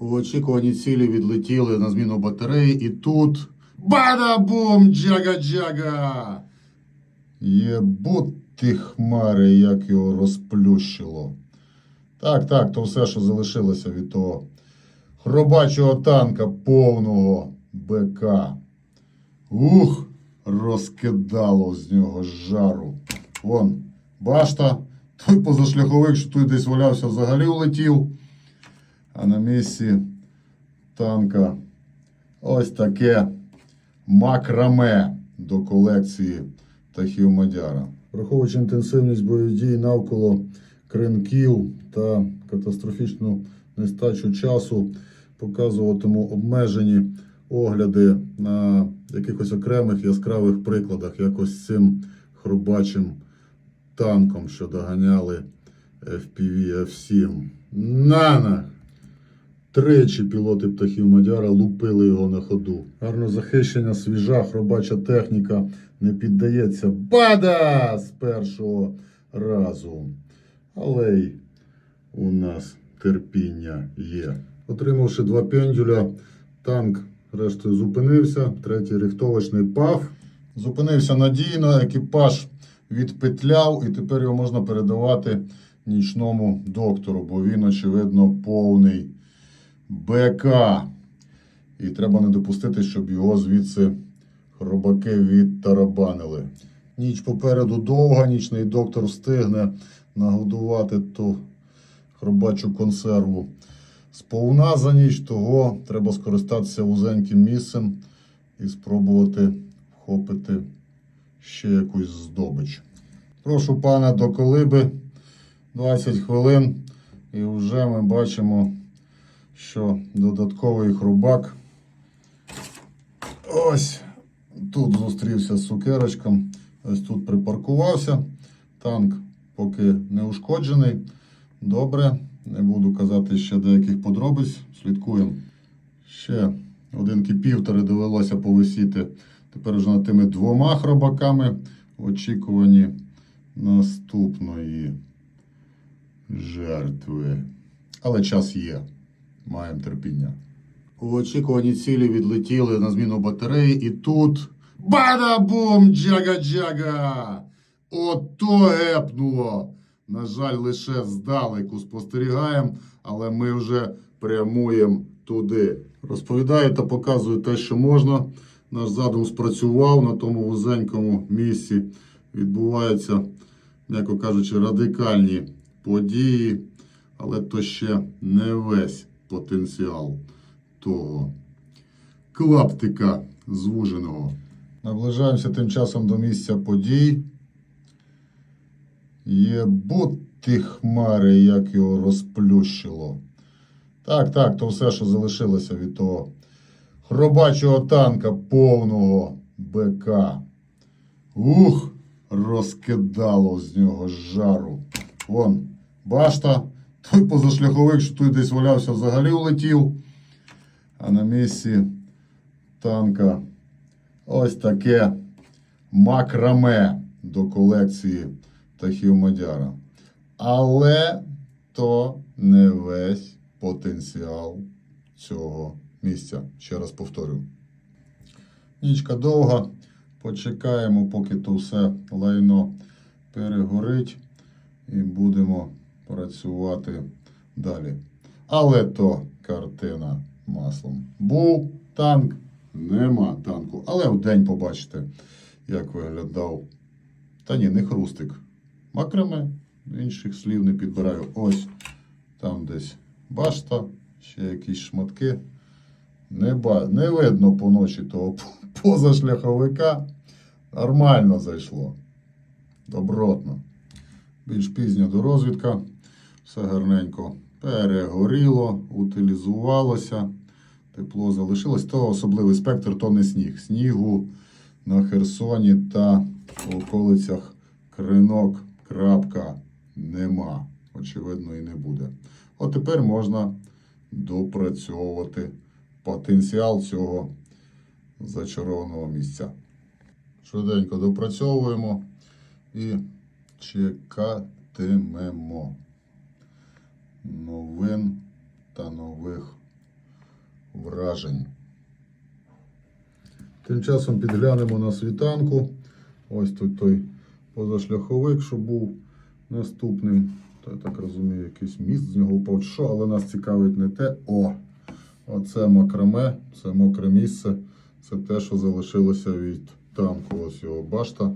У очікуванні цілі відлетіли на зміну батареї, і тут бада-бум! Джага-джага! Єбути хмари, як його розплющило. Так, так, то все, що залишилося від того хробачого танка повного БК. Ух, розкидало з нього жару. Вон, башта, той позашляховик, що тут десь валявся, взагалі улетів. А на місці танка ось таке макраме до колекції птахів Мадяра. Враховуючи інтенсивність бойових дій навколо кринків та катастрофічну нестачу часу, показуватиму обмежені огляди на якихось окремих яскравих прикладах, якось цим хробачим танком, що доганяли FPV F7. Нана! Тричі пілоти птахів Мадяра лупили його на ходу. Гарно захищена, свіжа, хробача техніка не піддається. Бада! З першого разу. Але й у нас терпіння є. Отримавши два пендюля, танк рештою зупинився. Третій рихтовочний пав. Зупинився надійно, екіпаж відпетляв, і тепер його можна передавати нічному доктору, бо він, очевидно, повний БК. І треба не допустити, щоб його звідси хробаки відтарабанили. Ніч попереду довга, нічний доктор встигне нагодувати ту хробачу консерву сповна за ніч, того треба скористатися вузеньким місцем і спробувати вхопити ще якусь здобич. Прошу пана до колиби 20 хвилин, і вже ми бачимо, що додатковий хрубак ось тут зустрівся з цукерочком, ось тут припаркувався. Танк поки не ушкоджений. Добре, не буду казати ще деяких подробиць. Слідкуємо. Ще один півтори довелося повисіти. Тепер вже над тими двома хробаками в очікуванні наступної жертви. Але час є. Маємо терпіння. У очікуванні цілі відлетіли на зміну батареї, і тут бада-бум! Джага-джага! Ото гепнуло! На жаль, лише здалеку спостерігаємо, але ми вже прямуємо туди. Розповідаю та показую те, що можна. Наш задум спрацював на тому вузенькому місці. Відбуваються, м'яко кажучи, радикальні події, але то ще не весь потенціал того клаптика звуженого. Наближаємося тим часом до місця подій. Єбути хмари, як його розплющило. Так, так, то все, що залишилося від того хробачого танка повного БК. Ух, розкидало з нього жару. Вон, башта, позашляховик, що тут десь валявся, взагалі улетів. А на місці танка ось таке макраме до колекції птахів Мадяра. Але то не весь потенціал цього місця. Ще раз повторю. Нічка довга. Почекаємо, поки то все лайно перегорить, і будемо працювати далі. Але то картина маслом. Був танк, нема танку. Але в день побачите, як виглядав. Та ні, не хрустик. Макраме, інших слів не підбираю. Ось там десь башта, ще якісь шматки. Не, ба... не видно по ночі того позашляховика. Нормально зайшло. Добротно. Більш пізня дорозвідка. Все гарненько перегоріло, утилізувалося. Тепло залишилось. То особливий спектр, то не сніг. Снігу на Херсоні та околицях кринок крапка нема. Очевидно, і не буде. От тепер можна допрацьовувати потенціал цього зачарованого місця. Швиденько допрацьовуємо і чекатимемо новин та нових вражень. Тим часом підглянемо на світанку. Ось тут той позашляховик, що був наступним. То, я так розумію, якийсь міст з нього впав, що, але нас цікавить не те. О! Оце макраме, це мокре місце. Це те, що залишилося від танку. Ось його башта.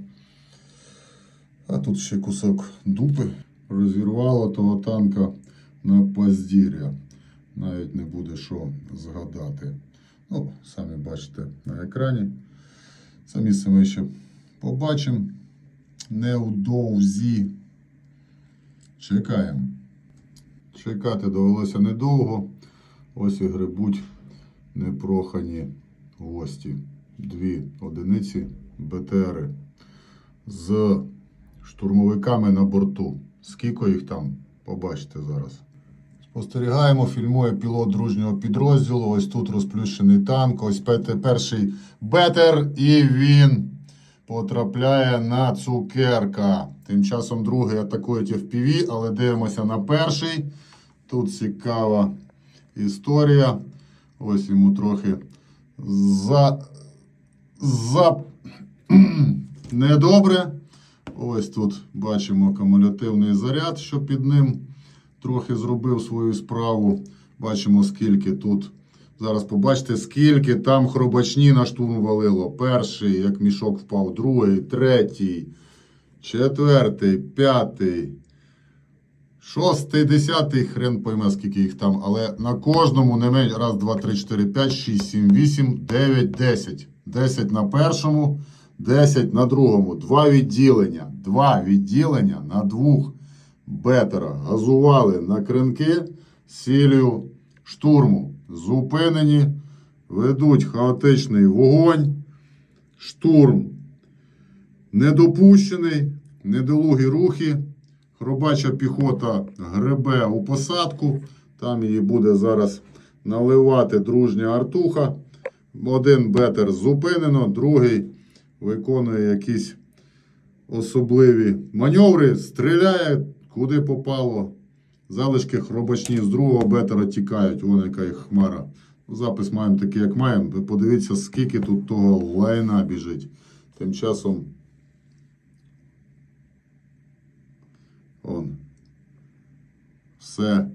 А тут ще кусок дупи. Розірвало того танка на поздір'я. Навіть не буде що згадати. Ну, самі бачите на екрані. Це місце ми ще побачимо. Невдовзі. Чекаємо. Чекати довелося недовго. Ось і грибуть непрохані гості. Дві одиниці БТРи з штурмовиками на борту. Скільки їх там? Побачите зараз. Спостерігаємо, фільмує пілот дружнього підрозділу. Ось тут розплющений танк. Ось перший бетер, і він потрапляє на цукерка. Тим часом другий атакують FPV, але дивимося на перший. Тут цікава історія. Ось йому трохи за, за недобре. Ось тут бачимо акумулятивний заряд, що під ним трохи зробив свою справу. Бачимо, скільки тут. Зараз побачите, скільки там хробачні на штурм валило. Перший, як мішок впав, другий, третій, четвертий, п'ятий, шостий, десятий, хрен пойме, скільки їх там. Але на кожному не менше. Раз, два, три, чотири, п'ять, шість, сім, вісім, дев'ять, десять. Десять на першому, десять на другому. Два відділення. Два відділення на двох бетера. Газували на кринки з штурму. Зупинені, ведуть хаотичний вогонь. Штурм недопущений, недолугі рухи. Хробача піхота гребе у посадку. Там її буде зараз наливати дружня артуха. Один бетер зупинено, другий виконує якісь особливі маневри, стріляє куди попало. Залишки хробачні з другого бетера тікають. Вон яка їх хмара. Запис маємо такий, як маємо. Подивіться, скільки тут того лайна біжить. Тим часом. Он. Все.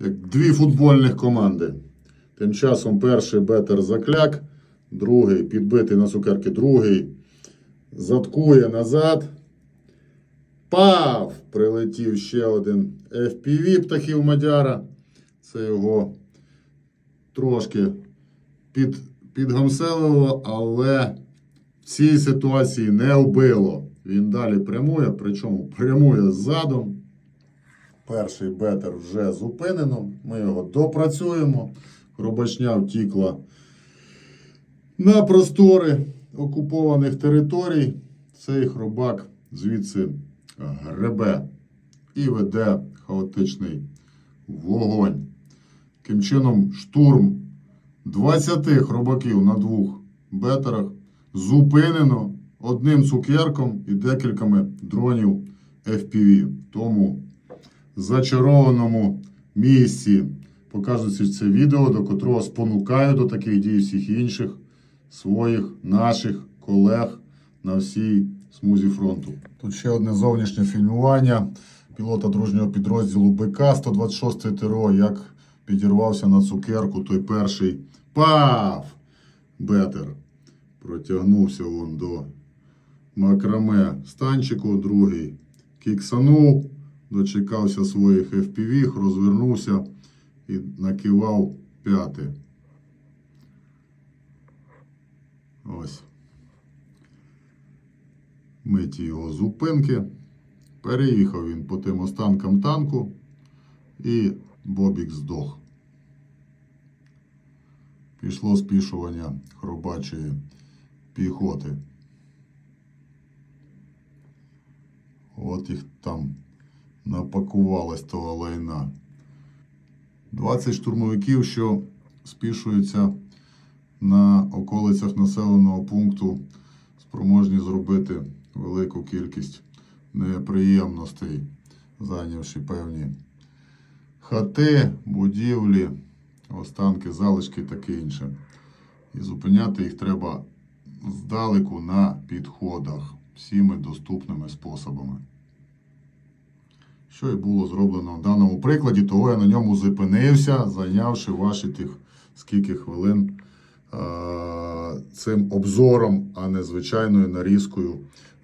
Як дві футбольних команди. Тим часом перший бетер закляк, другий підбитий на цукерки, другий заткує назад. Пав! Прилетів ще один FPV птахів Мадяра. Це його трошки під, підгамселило, але в цій ситуації не вбило. Він далі прямує, причому прямує ззаду. Перший бетер вже зупинено. Ми його допрацюємо. Хробачня втікла на простори окупованих територій. Цей хробак звідси гребе і веде хаотичний вогонь. Таким чином, штурм 20 хробаків на двох бетерах зупинено одним цукерком і декількома дронів FPV. Тому зачарованому місці показується це відео, до котрого спонукаю до таких дій всіх інших своїх наших колег на всій смузі фронту. Тут ще одне зовнішнє фільмування пілота дружнього підрозділу БК 126 ТРО, як підірвався на цукерку той перший пав! Бетер. Протягнувся вон до макраме станчику, другий кіксанув, дочекався своїх FPV, розвернувся і накивав п'яти. Ось. Миті його зупинки. Переїхав він по тим останкам танку і Бобік здох. Пішло спішування хробачої піхоти. От їх там напакувалось того лайна. 20 штурмовиків, що спішуються на околицях населеного пункту, спроможні зробити велику кількість неприємностей, зайнявши певні хати, будівлі. останки, залишки таке інше. І зупиняти їх треба здалеку на підходах всіми доступними способами. Що і було зроблено в даному прикладі, того я на ньому зупинився, зайнявши ваші тих скільки хвилин е- цим обзором, а не звичайною нарізкою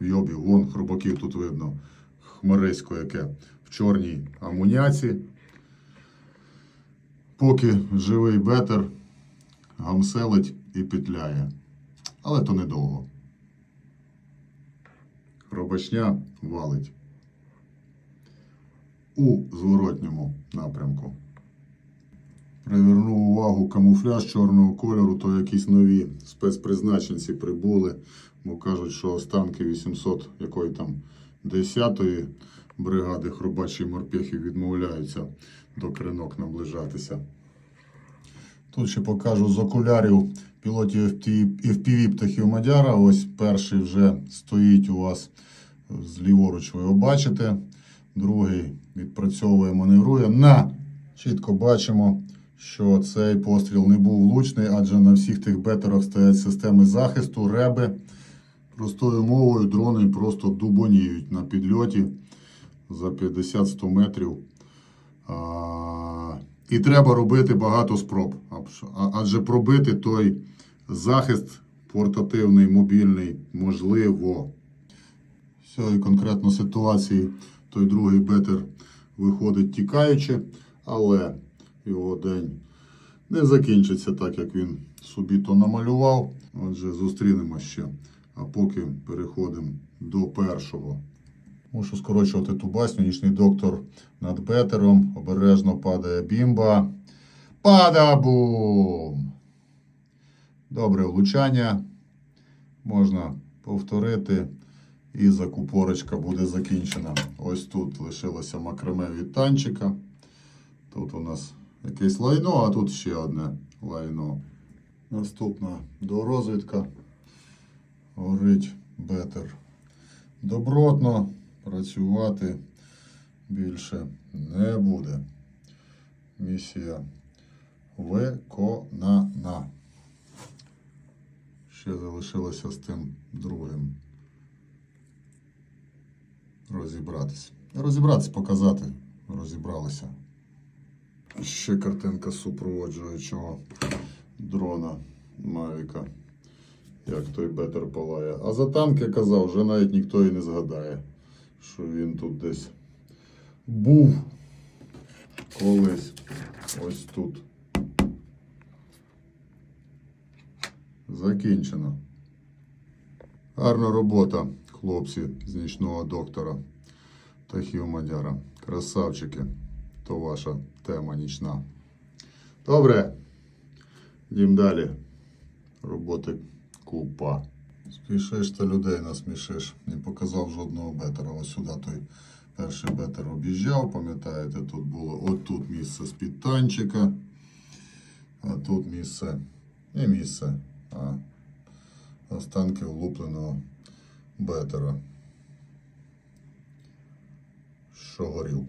йобі. Вон хробаків тут видно, хмарисько яке в чорній амуняці. Поки живий бетер гамселить і петляє. Але то недовго. Хробачня валить у зворотньому напрямку. Привернув увагу камуфляж чорного кольору, то якісь нові спецпризначенці прибули, бо кажуть, що останки 800 якої там 10-ї бригади хробачої морпехів відмовляються до кринок наближатися. Тут ще покажу з окулярів пілотів FPV птахів Мадяра. Ось перший вже стоїть у вас зліворуч, ви його бачите. Другий відпрацьовує, маневрує. На! Чітко бачимо, що цей постріл не був влучний, адже на всіх тих бетерах стоять системи захисту, реби. Простою мовою дрони просто дубоніють на підльоті за 50-100 метрів. А, і треба робити багато спроб. Адже пробити той захист портативний, мобільний можливо. В конкретно ситуації той другий бетер виходить тікаючи, але його день не закінчиться так, як він собі то намалював. Отже, зустрінемось ще. А поки переходимо до першого. Мушу скорочувати ту басню. Нічний доктор над бетером. Обережно падає бімба. Падабум! Добре влучання. Можна повторити. І закупорочка буде закінчена. Ось тут лишилося макраме від танчика. Тут у нас якесь лайно, а тут ще одне лайно. Наступна дорозвідка. Горить бетер. Добротно працювати більше не буде. Місія виконана. Ще залишилося з тим другим розібратись. Розібратись, показати. Розібралися. Ще картинка супроводжуючого дрона Мавіка. Як той бетер палає. А за танки казав, вже навіть ніхто і не згадає, що він тут десь був колись. Ось тут. Закінчено. Гарна робота, хлопці з нічного доктора Тахів Мадяра. Красавчики, то ваша тема нічна. Добре. Йдемо далі. Роботи купа. Спішиш та людей насмішиш. Не показав жодного бетера. Ось сюди той перший бетер об'їжджав. Пам'ятаєте, тут було отут місце з-під танчика. А тут місце. Не місце, а останки влупленого бетера, що горів.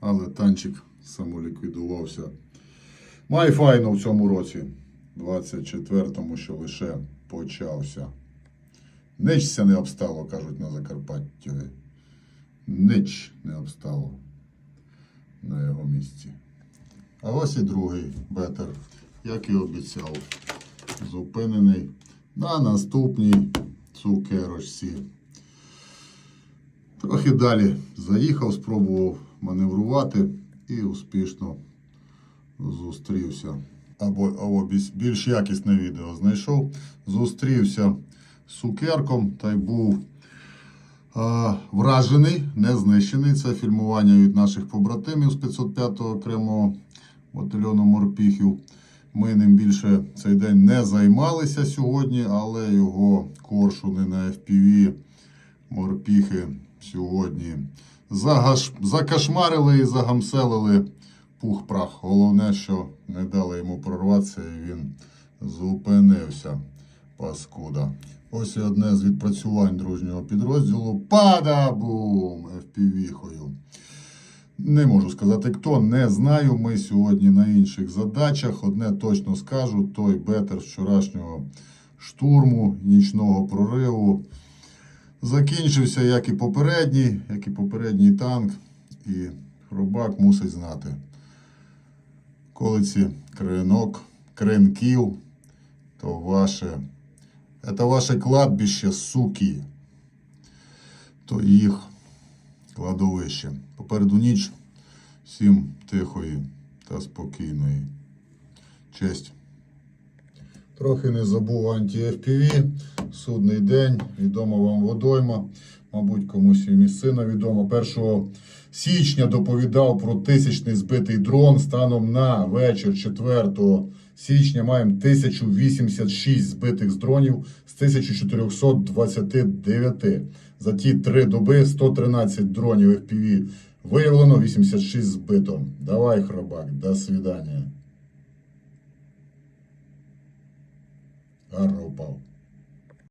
Але танчик самоліквідувався. Май файно в цьому році, 24-му, що лише почався. Ничся не обстало, кажуть на Закарпатті. Нич не обстало на його місці. А ось і другий бетер, як і обіцяв, зупинений на наступній цукерочці. Трохи далі заїхав, спробував маневрувати і успішно зустрівся. Або, або більш- якісне відео знайшов. Зустрівся з цукерком та й був а, вражений, не знищений. Це фільмування від наших побратимів з 505-го окремого батальйону морпіхів. Ми ним більше цей день не займалися сьогодні, але його коршуни на FPV морпіхи сьогодні загаш... закашмарили і загамселили пух-прах. Головне, що не дали йому прорватися, і він зупинився. Паскуда. Ось і одне з відпрацювань дружнього підрозділу. Падабум! FPV-хою. Не можу сказати хто, не знаю. Ми сьогодні на інших задачах. Одне точно скажу: той бетер вчорашнього штурму, нічного прориву закінчився, як і попередній, як і попередній танк. І хробак мусить знати. Колиці кринок, кринків, то ваше. Це ваше кладбище, суки. То їх кладовище. Попереду ніч. Всім тихої та спокійної. Честь. Трохи не забув анті-FPV. Судний день. Відома вам водойма. Мабуть, комусь і місцина відома. 1 січня доповідав про тисячний збитий дрон. Станом на вечір 4 січня маємо 1086 збитих з дронів з 1429. За ті три доби 113 дронів FPV виявлено, 86 збито. Давай, хробак, до свидання. Гарно упав.